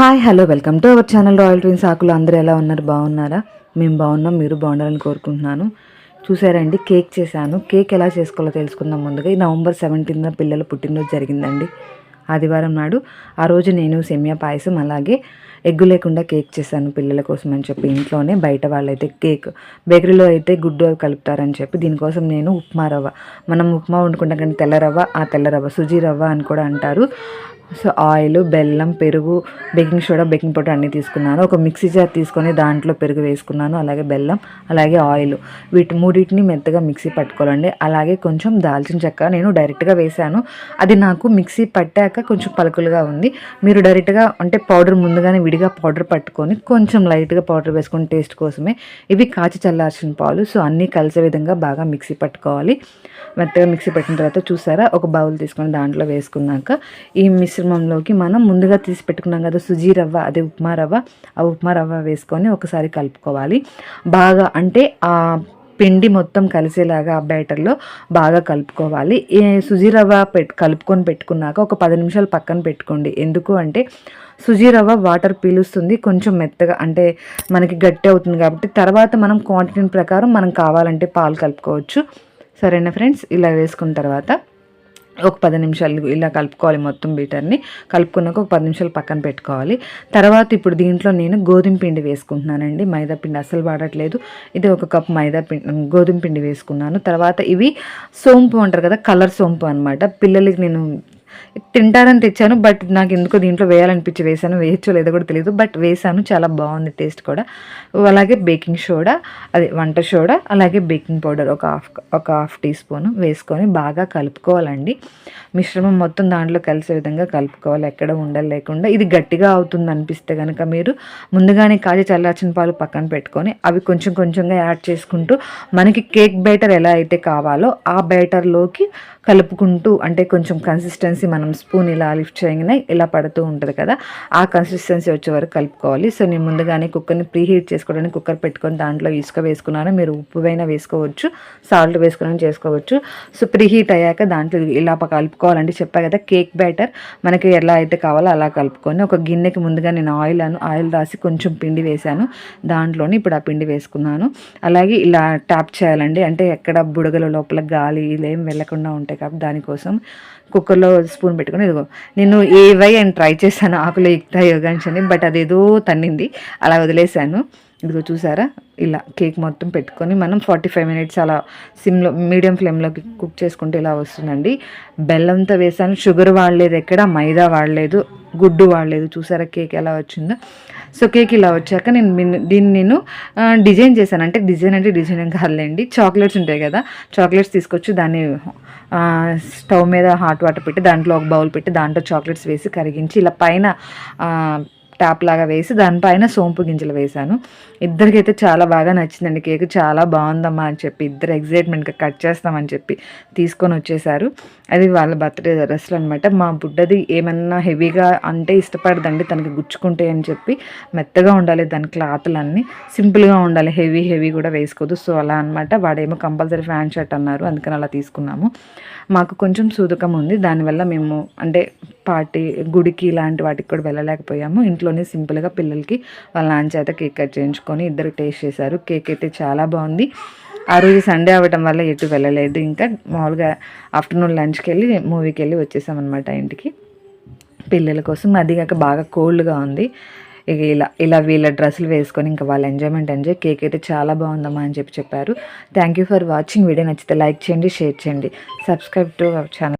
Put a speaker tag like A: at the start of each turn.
A: Hi hello welcome to our channel royal ట్రీన్ ఆకులు. అందరూ ఎలా ఉన్నారు? బాగున్నారా? మేము బాగున్నాం మీరు బాగుండాలని కోరుకుంటున్నాను. చూసారండి కేక్ చేశాను. కేక్ ఎలా చేసుకోవాలో తెలుసుకుందాం ముందుగా. ఈ నవంబర్ సెవెంటీన్ పిల్లల పుట్టినరోజు జరిగిందండి. ఆదివారం నాడు. ఆ రోజు నేను సెమియా పాయసం అలాగే ఎగ్గు లేకుండా కేక్ చేశాను పిల్లల కోసం అని చెప్పి ఇంట్లోనే. బయట వాళ్ళైతే కేక్ బేకరీలో అయితే గుడ్డు కలుపుతారని చెప్పి. దీనికోసం నేను ఉప్మా రవ్వ. మనం ఉప్మా వండుకుంటాం కానీ తెల్ల రవ్వ ఆ తెల్ల రవ్వ సుజీ రవ్వ అని కూడా అంటారు. సో ఆయిల్ బెల్లం పెరుగు బేకింగ్ సోడా బేకింగ్ పౌడర్ అన్నీ తీసుకున్నాను. ఒక మిక్సీ జార్ తీసుకొని దాంట్లో పెరుగు వేసుకున్నాను అలాగే బెల్లం అలాగే ఆయిల్. వీటి మూడింటిని మెత్తగా మిక్సీ పట్టుకోవాలండి. అలాగే కొంచెం దాల్చిన చెక్క నేను డైరెక్ట్గా వేశాను అది నాకు మిక్సీ పట్టాక కొంచెం పలుకులుగా ఉంది. మీరు డైరెక్ట్గా అంటే పౌడర్ ముందుగానే విడిగా పౌడర్ పట్టుకొని కొంచెం లైట్గా పౌడర్ వేసుకొని టేస్ట్ కోసమే ఇవి కాచి చల్లార్చిన పాలు. సో అన్నీ కలిసే విధంగా బాగా మిక్సీ పట్టుకోవాలి. మెత్తగా మిక్సీ పెట్టిన తర్వాత చూసారా? ఒక బౌల్ తీసుకొని దాంట్లో వేసుకున్నాక ఈ మిశ్రమంలోకి మనం ముందుగా తీసి పెట్టుకున్నాం కదా సుజీ రవ్వ అదే ఉప్మా రవ్వ. ఆ ఉప్మా రవ్వ వేసుకొని ఒకసారి కలుపుకోవాలి. బాగా అంటే ఆ పిండి మొత్తం కలిసేలాగా ఆ బ్యాటర్లో బాగా కలుపుకోవాలి. సుజీ రవ్వ పెట్ కలుపుకొని పెట్టుకున్నాక ఒక పది నిమిషాలు పక్కన పెట్టుకోండి. ఎందుకు అంటే సుజీ రవ్వ వాటర్ పీలుస్తుంది కొంచెం మెత్తగా అంటే మనకి గట్టి అవుతుంది కాబట్టి. తర్వాత మనం క్వాంటిటీ ప్రకారం మనం కావాలంటే పాలు కలుపుకోవచ్చు. సరేనా ఫ్రెండ్స్? ఇలా వేసుకున్న తర్వాత ఒక పది నిమిషాలు ఇలా కలుపుకోవాలి మొత్తం బీటర్ని. కలుపుకున్నాక ఒక పది నిమిషాలు పక్కన పెట్టుకోవాలి. తర్వాత ఇప్పుడు దీంట్లో నేను గోధుమ పిండి వేసుకుంటున్నానండి. మైదా పిండి అసలు వాడట్లేదు. ఇది ఒక కప్ మైదా పిండి గోధుమ పిండి వేసుకున్నాను. తర్వాత ఇవి సోంపు అంటారు కదా కలర్ సోంపు అనమాట పిల్లలకి నేను తింటారని తెచ్చాను బట్ నాకు ఎందుకో దీంట్లో వేయాలనిపించి వేసాను వేయచ్చో లేదో కూడా తెలియదు బట్ వేసాను చాలా బాగుంది టేస్ట్ కూడా. అలాగే బేకింగ్ సోడా అది వంట సోడా అలాగే బేకింగ్ పౌడర్ ఒక హాఫ్ ఒక హాఫ్ టీ స్పూన్ వేసుకొని బాగా కలుపుకోవాలండి. మిశ్రమం మొత్తం దాంట్లో కలిసే విధంగా కలుపుకోవాలి. ఎక్కడ ఉండలు లేకుండా. ఇది గట్టిగా అవుతుంది అనిపిస్తే కనుక మీరు ముందుగానే కాజీ చల్లార్చిన పాలు పక్కన పెట్టుకొని అవి కొంచెం కొంచెంగా యాడ్ చేసుకుంటూ మనకి కేక్ బ్యాటర్ ఎలా అయితే కావాలో ఆ బ్యాటర్లోకి కలుపుకుంటూ అంటే కొంచెం కన్సిస్టెన్సీ మనం స్పూన్ ఇలా లిఫ్ట్ చేయగానే ఇలా పడుతూ ఉంటుంది కదా ఆ కన్సిస్టెన్సీ వచ్చే వరకు కలుపుకోవాలి. సో నేను ముందుగానే కుక్కర్ని ప్రీ హీట్ చేసుకోవడానికి కుక్కర్ పెట్టుకొని దాంట్లో ఇసుక వేసుకున్నాను. మీరు ఉప్పు అయినా వేసుకోవచ్చు సాల్ట్ వేసుకుని చేసుకోవచ్చు. సో ప్రీ హీట్ అయ్యాక దాంట్లో ఇలా కలుపుకోవాలంటే చెప్పా కదా కేక్ బ్యాటర్. మనకి ఎలా అయితే కావాలో అలా కలుపుకొని ఒక గిన్నెకి ముందుగా నేను ఆయిల్ అను ఆయిల్ రాసి కొంచెం పిండి వేశాను. దాంట్లోని ఇప్పుడు ఆ పిండి వేసుకున్నాను. అలాగే ఇలా ట్యాప్ చేయాలండి. అంటే ఎక్కడ బుడగల లోపల గాలి ఇలా ఏం వెళ్ళకుండా ఉంటాయి కాబట్టి దానికోసం కుక్కర్లో స్పూన్ పెట్టుకుని ఇదిగో నేను ఏవై అని ట్రై చేశాను ఆకులు ఎక్కుతాయి యోగాంశ్ అని బట్ అదేదో తన్నింది. అలా వదిలేశాను. ఇదిగో చూసారా? ఇలా కేక్ మొత్తం పెట్టుకొని మనం ఫార్టీ ఫైవ్ మినిట్స్ అలా సిమ్లో మీడియం ఫ్లేమ్లోకి కుక్ చేసుకుంటే ఇలా వస్తుందండి. బెల్లంతో వేసాను. షుగర్ వాడలేదు ఎక్కడ మైదా వాడలేదు. గుడ్డు వాడలేదు. చూసారా కేక్ ఎలా వచ్చిందో? సో కేక్ ఇలా వచ్చాక నేను దీన్ని నేను డిజైన్ చేశాను. అంటే డిజైన్ అంటే డిజైన్ కాదులేండి. చాక్లెట్స్ ఉంటాయి కదా చాక్లెట్స్ తీసుకొచ్చి దాన్ని స్టవ్ మీద హాట్ వాటర్ పెట్టి దాంట్లో ఒక బౌల్ పెట్టి దాంట్లో చాక్లెట్స్ వేసి కరిగించి ఇలా పైన ట్యాప్ లాగా వేసి దానిపైన సోంపు గింజలు వేశాను. ఇద్దరికైతే చాలా బాగా నచ్చిందండి. కేక్ చాలా బాగుందమ్మా అని చెప్పి ఇద్దరు ఎగ్జైట్మెంట్గా కట్ చేస్తామని చెప్పి తీసుకొని వచ్చేసారు. అది వాళ్ళ బర్త్డే డ్రెస్లు అనమాట మా బుడ్డది ఏమన్నా హెవీగా అంటే ఇష్టపడదండి. తనకి గుచ్చుకుంటాయి అని చెప్పి మెత్తగా ఉండాలి దాని క్లాత్లన్నీ. సింపుల్గా ఉండాలి. హెవీ హెవీ కూడా వేసుకోదు. సో అలా అనమాట వాడేమో కంపల్సరీ ఫ్యాన్ షర్ట్ అన్నారు. అందుకని అలా తీసుకున్నాము. మాకు కొంచెం సూదకం ఉంది. దానివల్ల మేము అంటే పార్టీ గుడికి ఇలాంటి వాటికి కూడా వెళ్ళలేకపోయాము. ఇంట్లో ఇంట్లోనే సింపుల్గా పిల్లలకి వాళ్ళ నాన్న చేత కేక్ కట్ చేయించుకొని ఇద్దరు టేస్ట్ చేశారు. కేక్ అయితే చాలా బాగుంది. ఆ రోజు సండే అవ్వటం వల్ల ఎటు వెళ్ళలేదు. ఇంకా మామూలుగా ఆఫ్టర్నూన్ లంచ్కి వెళ్ళి మూవీకి వెళ్ళి వచ్చేసామన్నమాట ఇంటికి. పిల్లల కోసం అది కాక బాగా కోల్డ్గా ఉంది. ఇక ఇలా ఇలా వీళ్ళ డ్రెస్సులు వేసుకొని ఇంకా వాళ్ళ ఎంజాయ్మెంట్ ఎంజాయ్. కేక్ అయితే చాలా బాగుందమ్మా అని చెప్పి చెప్పారు. Thank you for watching. Video నచ్చితే లైక్ చేయండి షేర్ చేయండి. Subscribe to our channel.